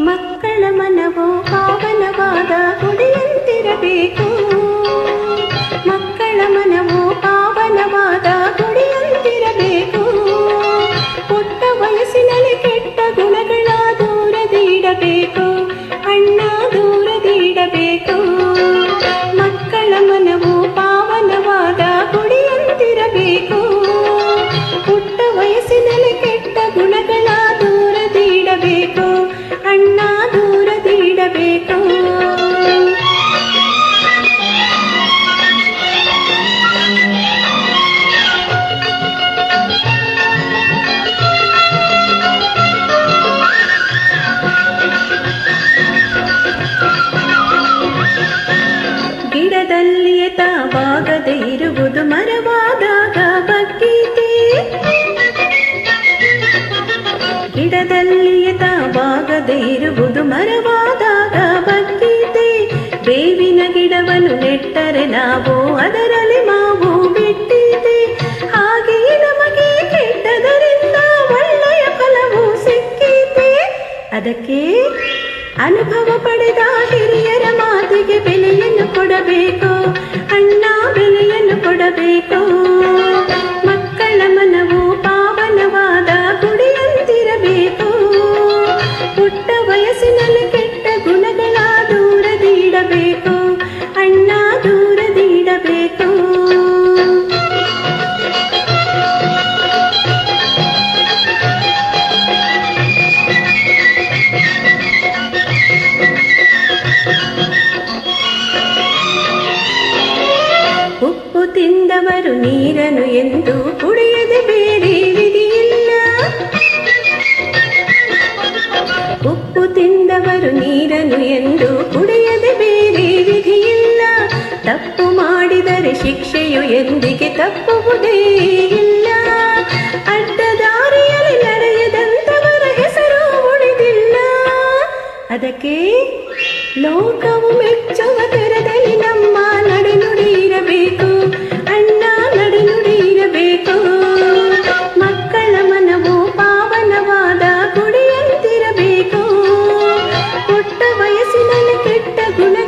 ಮಕ್ಕಳ ಮನವು ಪಾವನವಾದ ಗುಡಿಯಂತಿರಬೇಕು. ಮಕ್ಕಳ ಮನವು ಪಾವನವಾದ ಗುಡಿಯಂತಿರಬೇಕು. ಪುಟ್ಟ ವಯಸ್ಸಿನಲ್ಲಿ ಕೆಟ್ಟ ಗುಣಗಳ ದೂರದಿಡಬೇಕು ತಾವಾಗದೆ ಇರುವುದು ಮರವಾದಾಗ ಬಗ್ಗೀತೆ ಗಿಡದಲ್ಲಿಯೇ ತಾವಾಗದೆ ಇರುವುದು ಮರವಾದಾಗ ಬಗ್ಗೀತೆ ಬೇವಿನ ಗಿಡವನ್ನು ನೆಟ್ಟರೆ ನಾವು ಅದರಲ್ಲಿ ಮಾವು ಬಿಟ್ಟಿದೆ. ಹಾಗೆಯೇ ನಮಗೆ ಕೆಟ್ಟದರಿಂದ ಒಳ್ಳೆಯ ಫಲವು ಸಿಕ್ಕಿದೆ. ಅದಕ್ಕೆ ಅನುಭವ ಪಡೆದ ಹಿರಿಯರ ಮಾತಿಗೆ ತಿಂದವರು ನೀರನು ಎಂದು ಕುಡಿಯದೆ ಬೇರೆ ವಿಧಿಯಿಲ್ಲ. ಉಪ್ಪು ತಿಂದವರು ನೀರನ್ನು ಎಂದು ಕುಡಿಯದೆ ಬೇರೆ ವಿಧಿಯಿಲ್ಲ. ತಪ್ಪು ಮಾಡಿದರೆ ಶಿಕ್ಷೆಯು ಎಂದಿಗೆ ತಪ್ಪುವುದೇ ಇಲ್ಲ. ಅಡ್ಡದಾರಿಯಲ್ಲಿ ನಡೆಯದಂತವರ ಹೆಸರು ಉಳಿದಿಲ್ಲ. ಅದಕ್ಕೆ ಲೋಕವು Le